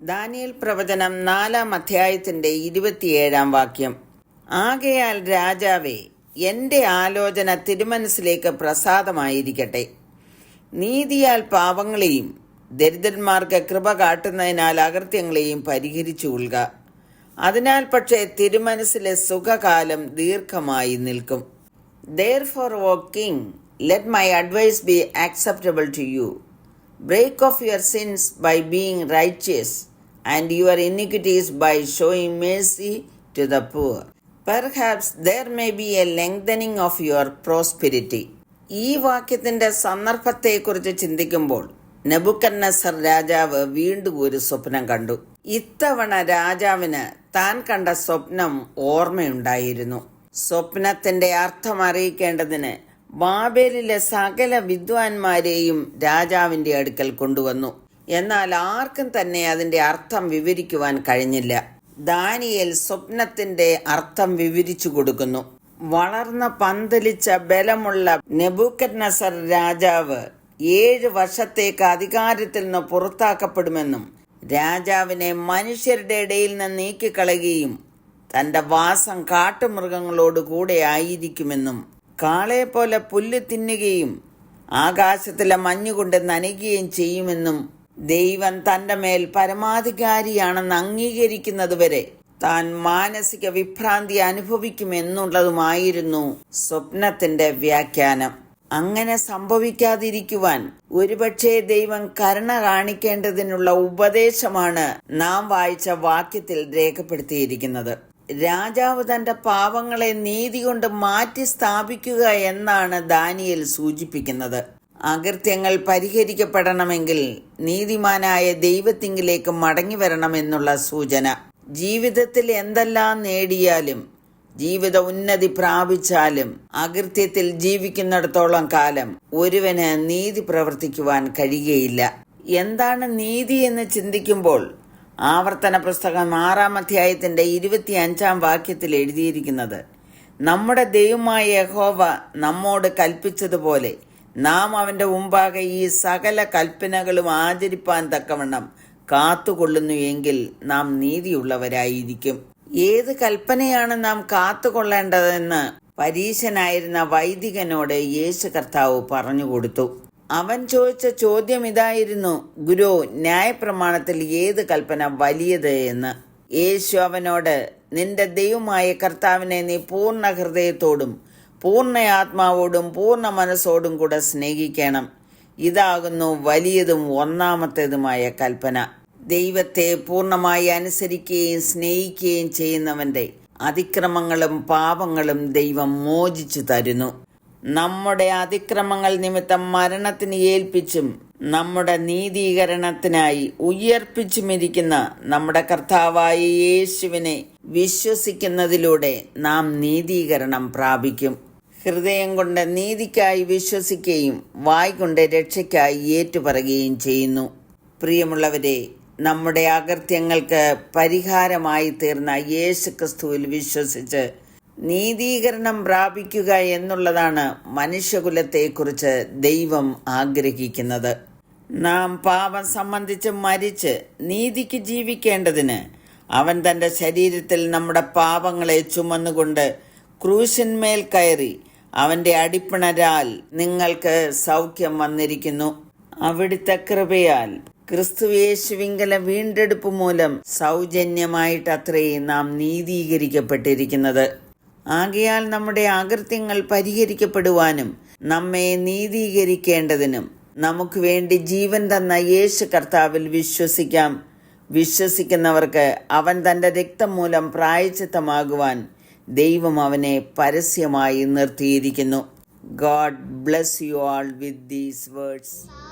ദാനിയൽ പ്രവചനം നാലാം അധ്യായത്തിന്റെ ഇരുപത്തിയേഴാം വാക്യം. ആകയാൽ രാജാവേ എന്റെ ആലോചന തിരുമനസിലേക്ക് പ്രസാദമായിരിക്കട്ടെ. നീതിയാൽ പാവങ്ങളെയും ദരിദ്രന്മാർക്ക് കൃപ കാട്ടുന്നതിനാൽ അകൃത്യങ്ങളെയും പരിഹരിച്ചു കൊള്ളുക. അതിനാൽ പക്ഷേ തിരുമനസിലെ സുഖകാലം ദീർഘമായി നിൽക്കും. Therefore O king let my advice be acceptable to you break off your sins by being righteous, and your iniquities by showing mercy to the poor. Perhaps there may be a lengthening of your prosperity. ഈ വാക്യത്തിന്റെ സന്ദർഭത്തെക്കുറിച്ച് ചിന്തിക്കുമ്പോൾ നെബുക്കന്നസർ രാജാവ് വീണ്ടും ഒരു സ്വപ്നം കണ്ടു ഇത്തവണ രാജാവിന് താൻ കണ്ട സ്വപ്നം ഓർമ്മയുണ്ടായിരുന്നു സ്വപ്നത്തിന്റെ അർത്ഥം അറിയിക്കേണ്ടതിന് ബാബേലിലെ സകല വിദ്വാൻമാരെയും രാജാവിന്റെ അടുക്കൽ കൊണ്ടുവന്നു. എന്നാൽ ആർക്കും തന്നെ അതിന്റെ അർത്ഥം വിവരിക്കുവാൻ കഴിഞ്ഞില്ല. ദാനിയേൽ സ്വപ്നത്തിന്റെ അർത്ഥം വിവരിച്ചു കൊടുക്കുന്നു. വളർന്ന പന്തലിച്ച ബലമുള്ള നെബൂക്കറ്റ്നസർ രാജാവ് ഏഴ് വർഷത്തേക്ക് അധികാരത്തിൽ നിന്ന് പുറത്താക്കപ്പെടുമെന്നും രാജാവിനെ മനുഷ്യരുടെ ഇടയിൽ നിന്ന് നീക്കിക്കളയുകയും തന്റെ വാസം കാട്ടുമൃഗങ്ങളോട് കൂടെ ആയിരിക്കുമെന്നും കാളയെ പോലെ പുല്ല് തിന്നുകയും ആകാശത്തിലെ മഞ്ഞുകൊണ്ട് നനയ്ക്കുകയും ചെയ്യുമെന്നും ദൈവം തന്റെ മേൽ പരമാധികാരിയാണെന്ന് അംഗീകരിക്കുന്നതുവരെ താൻ മാനസിക വിഭ്രാന്തി അനുഭവിക്കുമെന്നുള്ളതുമായിരുന്നു സ്വപ്നത്തിന്റെ വ്യാഖ്യാനം. അങ്ങനെ സംഭവിക്കാതിരിക്കുവാൻ ഒരുപക്ഷെ ദൈവം കരുണ കാണിക്കേണ്ടതിനുള്ള ഉപദേശമാണ് നാം വായിച്ച വാക്യത്തിൽ രേഖപ്പെടുത്തിയിരിക്കുന്നത്. രാജാവ് തന്റെ പാവങ്ങളെ നീതി കൊണ്ട് മാറ്റി സ്ഥാപിക്കുക എന്നാണ് ദാനിയൽ സൂചിപ്പിക്കുന്നത്. അകൃത്യങ്ങൾ പരിഹരിക്കപ്പെടണമെങ്കിൽ നീതിമാനായ ദൈവത്തിങ്കിലേക്ക് മടങ്ങി വരണമെന്നുള്ള സൂചന. ജീവിതത്തിൽ എന്തെല്ലാം നേടിയാലും ജീവിത ഉന്നതി പ്രാപിച്ചാലും അകൃത്യത്തിൽ ജീവിക്കുന്നിടത്തോളം കാലം ഒരുവന് നീതി പ്രവർത്തിക്കുവാൻ കഴിയുകയില്ല. എന്താണ് നീതി എന്ന് ചിന്തിക്കുമ്പോൾ ആവർത്തന പുസ്തകം ആറാം അധ്യായത്തിന്റെ ഇരുപത്തി അഞ്ചാം വാക്യത്തിൽ എഴുതിയിരിക്കുന്നത് നമ്മുടെ ദൈവമായ യഹോവ നമ്മോട് കൽപ്പിച്ചതുപോലെ നാം അവന്റെ മുമ്പാകെ ഈ സകല കൽപ്പനകളും ആചരിപ്പാൻ തക്കവണ്ണം കാത്തുകൊള്ളുന്നു എങ്കിൽ നാം നീതിയുള്ളവരായിരിക്കും. ഏത് കൽപ്പനയാണ് നാം കാത്തുകൊള്ളേണ്ടതെന്ന് പരീശനായിരുന്ന വൈദികനോട് യേശു കർത്താവ് പറഞ്ഞുകൊടുത്തു അവൻ ചോദിച്ച ചോദ്യം ഇതായിരുന്നു ഗുരു ന്യായപ്രമാണത്തിൽ ഏത് കൽപ്പന വലിയത് എന്ന്? യേശു അവനോട് നിന്റെ ദൈവമായ കർത്താവിനെ നീ പൂർണ ഹൃദയത്തോടും പൂർണ ആത്മാവോടും പൂർണ മനസ്സോടും കൂടെ സ്നേഹിക്കണം. ഇതാകുന്നു വലിയതും ഒന്നാമത്തേതുമായ കൽപ്പന. ദൈവത്തെ പൂർണമായി അനുസരിക്കുകയും സ്നേഹിക്കുകയും ചെയ്യുന്നവന്റെ അതിക്രമങ്ങളും പാപങ്ങളും ദൈവം മോചിച്ചു തരുന്നു. നമ്മുടെ അതിക്രമങ്ങൾ നിമിത്തം മരണത്തിന് ഏൽപ്പിച്ചും നമ്മുടെ നീതീകരണത്തിനായി ഉയർപ്പിച്ചുമിരിക്കുന്ന നമ്മുടെ കർത്താവായ യേശുവിനെ വിശ്വസിക്കുന്നതിലൂടെ നാം നീതീകരണം പ്രാപിക്കും. ഹൃദയം കൊണ്ട് നീതിക്കായി വിശ്വസിക്കുകയും വായ് കൊണ്ട് രക്ഷയ്ക്കായി ഏറ്റുപറയുകയും ചെയ്യുന്നു. പ്രിയമുള്ളവരെ നമ്മുടെ അകൃത്യങ്ങൾക്ക് പരിഹാരമായി തീർന്ന യേശുക്രിസ്തുവിൽ വിശ്വസിച്ച് നീതീകരണം പ്രാപിക്കുക എന്നുള്ളതാണ് മനുഷ്യകുലത്തെക്കുറിച്ച് ദൈവം ആഗ്രഹിക്കുന്നത്. നാം പാപം സംബന്ധിച്ച് മരിച്ച് നീതിക്ക് ജീവിക്കേണ്ടതിന് അവൻ തന്റെ ശരീരത്തിൽ നമ്മുടെ പാപങ്ങളെ ചുമന്നുകൊണ്ട് ക്രൂശന്മേൽ കയറി അവന്റെ അടിപ്പിണരാൽ നിങ്ങൾക്ക് സൗഖ്യം വന്നിരിക്കുന്നു. അവിടുത്തെ കൃപയാൽ ക്രിസ്തുയേശുവിങ്കല വീണ്ടെടുപ്പ് മൂലം സൗജന്യമായിട്ടത്രേ നാം നീതീകരിക്കപ്പെട്ടിരിക്കുന്നത്. ആകയാൽ നമ്മുടെ ആകൃത്യങ്ങൾ പരിഹരിക്കപ്പെടുവാനും നമ്മെ നീതീകരിക്കേണ്ടതിനും നമുക്ക് വേണ്ടി ജീവൻ തന്ന യേശു കർത്താവിൽ വിശ്വസിക്കാം. വിശ്വസിക്കുന്നവർക്ക് അവൻ തന്റെ രക്തം മൂലം പ്രായച്ചിത്തമാകുവാൻ ദൈവം അവനെ പരസ്യമായി നിർത്തിയിരിക്കുന്നു. God bless you all with these words.